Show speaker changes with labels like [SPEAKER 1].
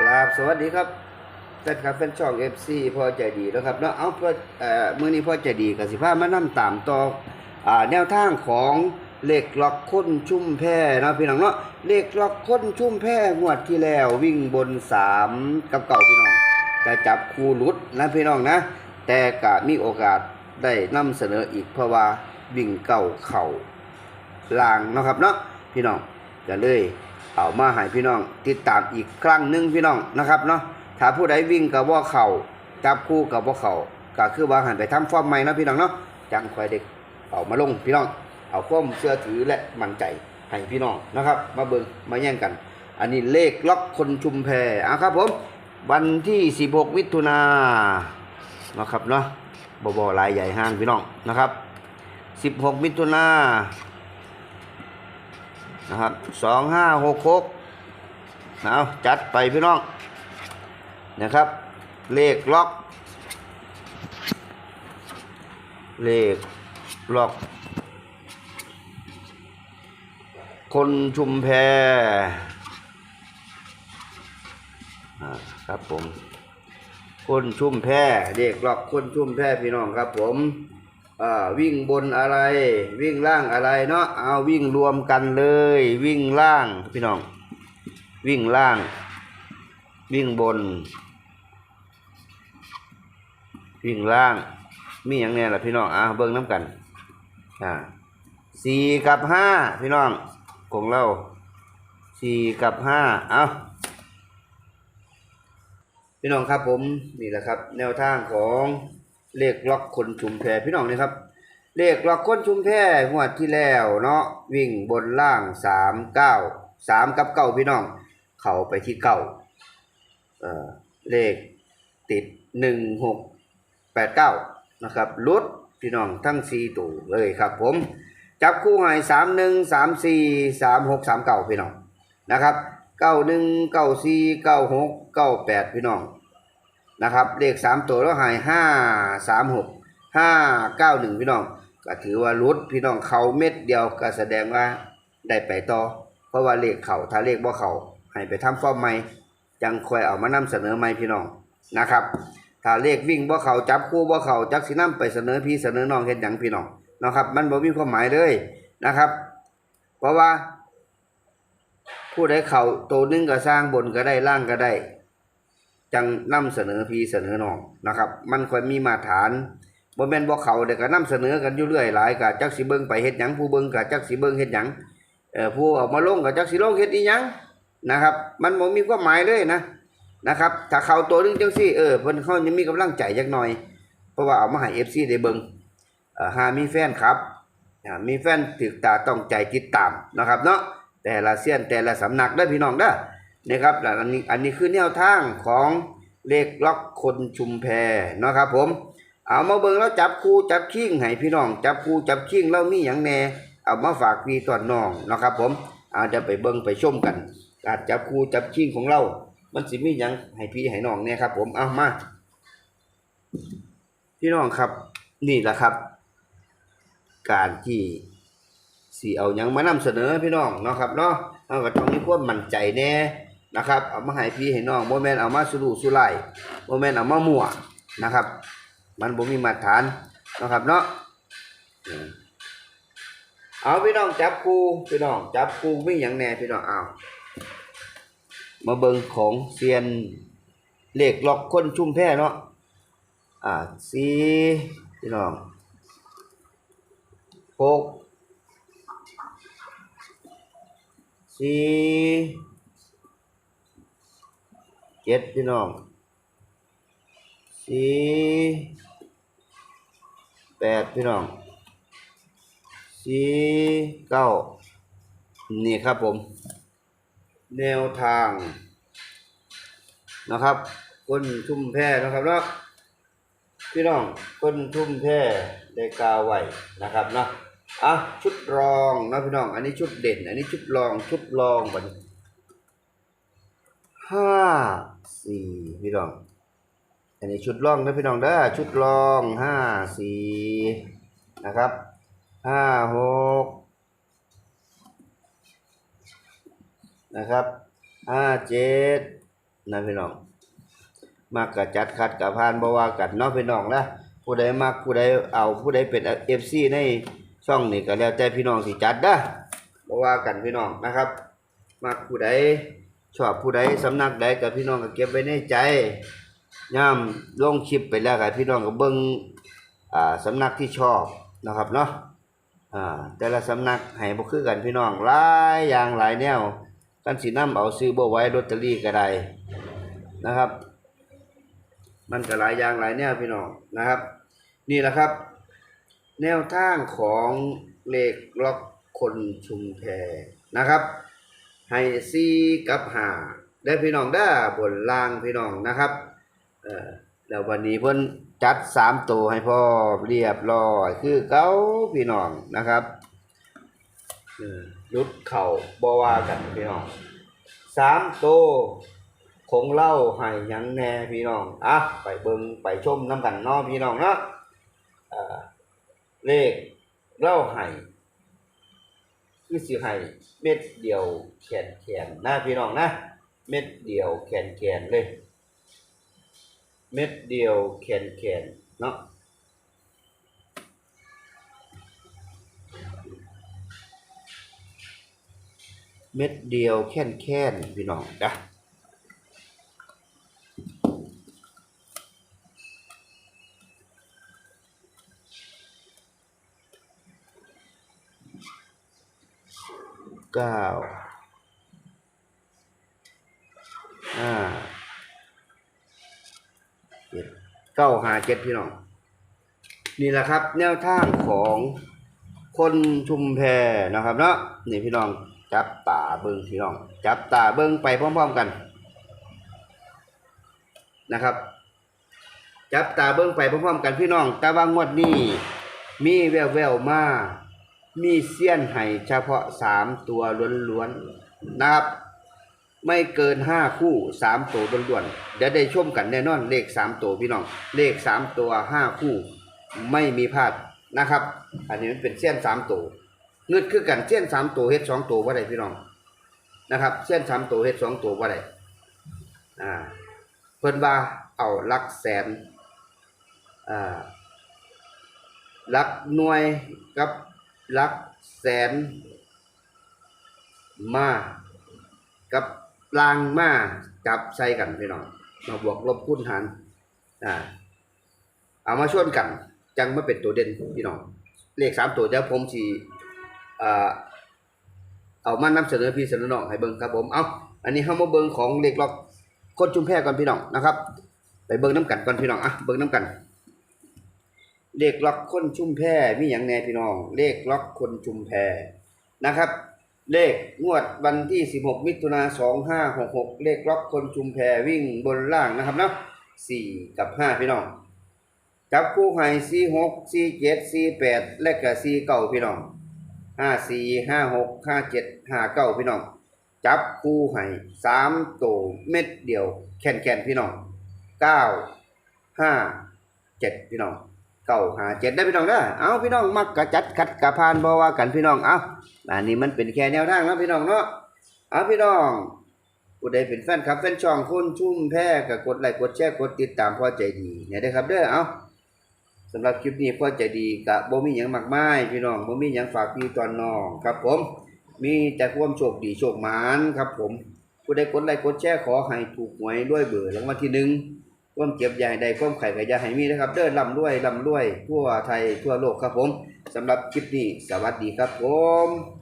[SPEAKER 1] ครับสวัสดีครับแฟนคลับแฟนช่อง FC พอใจดีนะครับเนาะเอาเพื่อเอ่อมื้อนี้พอใจดีกับสิพามานํตามต่ออ่าแนวทางของเลขล็อกค้นชุ่มแพเนาะพี่น้องเนาะเลขล็อกค้นชุ่มแพ่งวดที่แล้ววิ่งบน3กับเก่าพี่น้องจะจับคู่หลุดนะพี่น้องนะ แต่ก็มีโอกาสได้นำเสนออีกเพราะว่าวิ่งเก่าเข่าลางเนาะครับเนาะพี่น้องก็เลย เอามาให้พี่น้อง ติดตามอีกครั้งหนึ่งพี่น้องนะครับเนาะถ้าผู้ใดวิ่งกับว่าเข่าจับคู่กับว่าเข่าก็คือว่าหันไปทำฟอร์มใหม่นะพี่น้องเนาะจังคอยเด็กเอามาลงพี่น้อง เอาความเชื่อถือและมั่นใจให้พี่น้องนะครับ มาเบิ่งมาแย่งกัน อันนี้เลขล็อกคนชุมแพอะครับผมวันที่ 16 มิถุนานะครับเนาะบ่บ่ลายใหญ่ห้างพี่น้องนะครับ 16 มิถุนา นะครับสองห้าหกหกเอาจัดไปพี่น้องนะครับ เลขล็อก เลขล็อก คนชุมแพอ่ครับผมคนชุ่มแพเลขล็อกคนชุ่มแพพี่น้องครับผม วิ่งบนอะไร วิ่งล่างอะไรเนาะเอาวิ่งรวมกันเลย วิ่งล่างพี่น้อง วิ่งล่าง วิ่งบน วิ่งล่าง มีอย่างแน่ล่ะพี่น้องอะเบิ่งน้ำกันอ่าสี่กับห้าพี่น้องของเราสี่กับห้าเอาพี่น้องครับผมนี่แหละครับ แนวทางของ เลขล็อกคนชุมแพพี่น้องนี่ครับ เลขล็อกคนชุมแพงวดที่แล้วเนาะวิ่งบนล่างสามเก้าสามกับเก้าพี่น้อง เข้าไปที่เก้าเอ่อเลขติดหนึ่งหกแปดเก้านะครับลดพี่น้องทั้งสี่ตัวเลยครับผม จับคู่ให้สามหนึ่งสามสี่สามหกสามเก้าพี่น้องนะครับเก้าหนึ่งเก้าสี่เก้าหกเก้าแปดพี่น้อง นะครับเลขสามตัวแล้วหายห้าสามหกห้าเก้าหนึ่งพี่น้อง ก็ถือว่ารุดพี่น้องเขาเม็ดเดียวก็แสดงว่าได้ไปต่อ เพราะว่าเลขเขาถ้าเลขบ่เขาให้ไปทำฟอร์มใหม่จังคอยเอามานำเสนอใหม่พี่น้องนะครับ ถ้าเลขวิ่งบ่เขาจับคู่บ่เขาจักสินำไปเสนอพี่เสนอน้องเฮ็ดหยังพี่น้องนะครับ มันบ่มีความหมายเลยนะครับ เพราะว่าผู้ใดเขาตัวนึงก็สร้างบนก็ได้ล่างก็ได้ จังนำเสนอพี่เสนอน้องนะครับ มันค่อยมีมาตรฐานบ่แม่นบ่เขาเด็กก็นำเสนอกันอยู่เรื่อยหลายก็จักสิเบิ่งไปเฮ็ดหยังผู้เบิ่งก็จักสิเบิ่งเฮ็ดหยังเอ่อผู้เอามาลงก็จักสิลงเฮ็ดอีหยังนะครับ มันบ่มีความหมายเลยนะนะครับ ถ้าเขาตัวนึงจังซี่เออเพิ่นเขายังมีกำลังใจจักหน่อย เพราะว่าเอามาให้ FC ได้เบิ่งเอ่อหามีแฟนครับมีแฟนถึกตาต้องใจติดตามนะครับเนาะแต่ละเสี้ยนแต่ละสำนักเด้อพี่น้องเด้อ นะครับแล้วอันนี้อันนี้คือแนวทางของเลขล็อกคนชุมแพเนาะครับผมเอามาเบิ่งแล้วจับคู่จับคิงให้พี่น้องจับคู่จับคิงแล้วมีหยังแน่เอามาฝากพี่ตอนน้องนะครับผมอาจจะไปเบิ่งไปชมกันการจับคู่จับคิงของเรา มันสิมีหยังให้พี่ให้น้องเนี่ยครับ ผมเอามา พี่น้องครับ นี่แหละครับ การที่สิเอาหยังมานำเสนอพี่น้องเนาะครับเนาะเอาก็ต้องมีความมั่นใจแน่ นะครับเอามาให้พี่ให้น้องบ่แมนเอามาสุรุ่สุร่ายบ่แมนเอามามั่วนะครับ มันบ่มีมาตรฐานนะครับเนาะเอาพี่น้องจับคู่พี่น้องจับคู่มีหยังแน่พี่น้องเอามาเบิงของเซียนเหลขล็อกคนชุ่มแพเนาะอ่าสี่พี่น้องหกสี่ เจ็ดพี่น้องสี่แปดพี่น้องสี่เก้านี่ครับผม แนวทางนะครับคนชุ่มแพนะครับเนาะพี่น้องคนชุ่มแพได้กาไว้นะครับเนาะอะชุดรองนะพี่น้อง อันนี้ชุดเด่น อันนี้ชุดรองชุดรองบันห้า สี่พี่น้อง อันนี้ชุดล่องนะพี่น้องเด้อชุดล่องห้าสี่นะครับห้าหกนะครับห้าเจ็ดนะพี่น้องมักกะจัดคัดกะพานบ่ว่ากันเนาะพี่น้องนะผู้ใดมักผู้ใดเอาผู้ใดเป็น FC ในช่องนี้ก็แล้วแต่พี่น้องสิจัดเด้อบ่ว่ากันพี่น้องนะครับมักผู้ใด ชอบผู้ใดสำนักใดกับพี่น้องก็เก็บไว้ในใจย่ามลงคลิปไปแล้วก็พี่น้องก็เบิ่งอ่าสำนักที่ชอบนะครับเนาะอ่าแต่ละสำนักให้บ่คือกันพี่น้องหลายอย่างหลายแนวกันสินำเอาซื้อบ่ไว้ลอตเตอรี่ก็ได้นะครับ มันก็หลายอย่างหลายแนวพี่น้องนะครับ นี่แหละครับ แนวทางของเลขล็อกคนชุมแพนะครับ ให้ซีกับหาได้พี่น้องได้บนล่างพี่น้องนะครับเออแล้ววันนี้เพิ่นจัดสามตัวให้พ่อเรียบร้อยคือเก้าพี่น้องนะครับยุดเข่าบว่ากันพี่น้องสามตัวคงเล่าให้ยังแน่พี่น้องอะไปเบิงไปชมน้ำกันนาะพี่น้องเนาะเอ่อเลขเล่าให้ คือสิให้เม็ดเดียวแขนแขนๆนะพี่น้องนะ เม็ดเดียวแขนแขนเลย เม็ดเดียวแขนแขนเนาะเม็ดเดียวแค่นแค่นพี่น้องนะ เก้าห้าเจ็ดเก้าห้าเจ็ดพี่น้อง นี่แหละครับ แนวทางของคนชุมแพนะครับเนาะนี่พี่น้องจับตาเบิ้งพี่น้อง จับตาเบิ้งไปพร้อมๆกันนะครับ จับตาเบิ้งไปพร้อมๆกันพี่น้อง แต่ว่างวดนี้มีแววๆมา มีเสี้ยนไห้เฉพาะสามตัวล้วนๆนะครับ ไม่เกินห้าคู่สามตัวล้วนๆเดี๋ยวได้ชมกันแน่นอนเลขสามตัวพี่น้องเลขสามตัวห้าคู่ ไม่มีพลาดนะครับ อันนี้มันเป็นเส้นสามตัวเงืดคือกันเส้นสามตัวเฮ็ดสองตัวว่าได้พี่น้องนะครับเส้นสามตัวเฮ็ดสองตัวว่าได้อ่าเพิ่นว่าเอาลักแสนอ่าลักหน่วยกับ ลักแสนมากับลางมาจับใส่กันพี่น้องมาบวกลบคูณหารอ่าเอามาชวนกัน จังมาเป็นตัวเด่นพี่น้องเลขสามตัวเดี๋ยวผมสีอ่าเอามานำเสนอพี่เสนอน้องให้เบิ่งครับผมเอาอันนี้เฮามาเบิ่งของเลขล็อกคนชุมแพก่อนพี่น้องนะครับ ไปเบิ่งน้ำกันก่อนพี่น้องอะเบิ่งน้ำกัน เลขล็อกคนชุมแพรมีหยังแน่พี่น้อง เลขล็อกคนชุมแพรนะครับ เลขงวดวันที่ 16 มิถุนา2566 เลขล็อกคนชุมแพรวิ่งบนล่างนะครับเนาะ4กับ 5 พี่น้อง จับคู่ให้สี่หกสี่เจ็ดสี่แปดและก็สี่เก้าพี่น้องห้าสี่ห้าหกห้าเจ็ดห้าเก้าพี่น้อง จับคู่ให้สามตัวเม็ดเดียวแคนแคนพี่น้องเก้าห้าเจ็ดพี่น้อง เก้าห้าเจ็ดได้พี่น้องได้อเอาพี่น้องมักกะจัดคัดกะพานบอว่ากันพี่น้องเอาอันนี้มันเป็นแค่แนวทางนะพี่น้องเนาะเอาพี่น้องผู้ใดเป็นแฟนคลับแฟนช่องคุณชุ่มแพ้ก็กดไลค์กดแชร์กดติดตามพอใจดีเนี่ยได้ครับเด้อเอาสำหรับคลิปนี้พ่อใจดีกะบ่มีหยังมากมายพี่น้องบ่มีหยังฝากพี่ตอนน้องครับผม มีแต่ความโชคดีโชคหมานครับผมผู้ใดกดไลค์กดแชร์ขอให้ถูกหวยด้วยเบอร์รางวัลที่หนึ่ง ความเจ็บใหญ่ใดความไข่ก็อย่าให้มีนะครับ เด้อลำรวยลำรวยทั่วไทยทั่วโลกครับผมสำหรับคลิปนี้สวัสดีครับผม